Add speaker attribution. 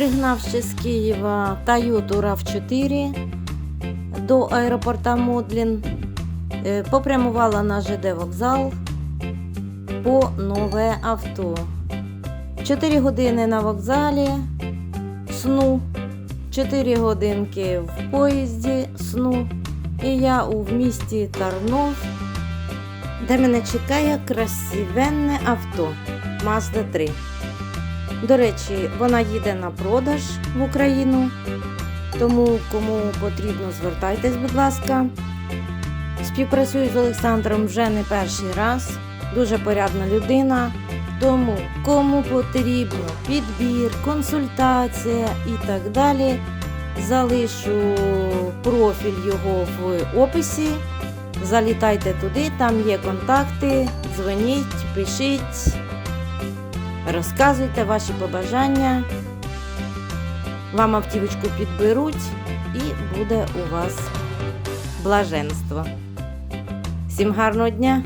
Speaker 1: Пригнавши з Києва Toyota RAV4 до аеропорта Модлін, е, попрямувала на ЖД вокзал по нове авто. 4 години на вокзалі сну, 4 годинки в поїзді сну, і я у місті Тарнов, де мене чекає красивенне авто Mazda 3. До речі, вона їде на продаж в Україну. Тому кому потрібно, звертайтесь, будь ласка. Співпрацюю з Олександром вже не перший раз. Дуже порядна людина. Тому кому потрібно підбір, консультація і так далі. Залишу профіль його в описі. Залітайте туди, там є контакти, дзвоніть, пишіть. Розказуйте ваші побажання. Вам автівочку підберуть і буде у вас блаженство. Всім гарного дня!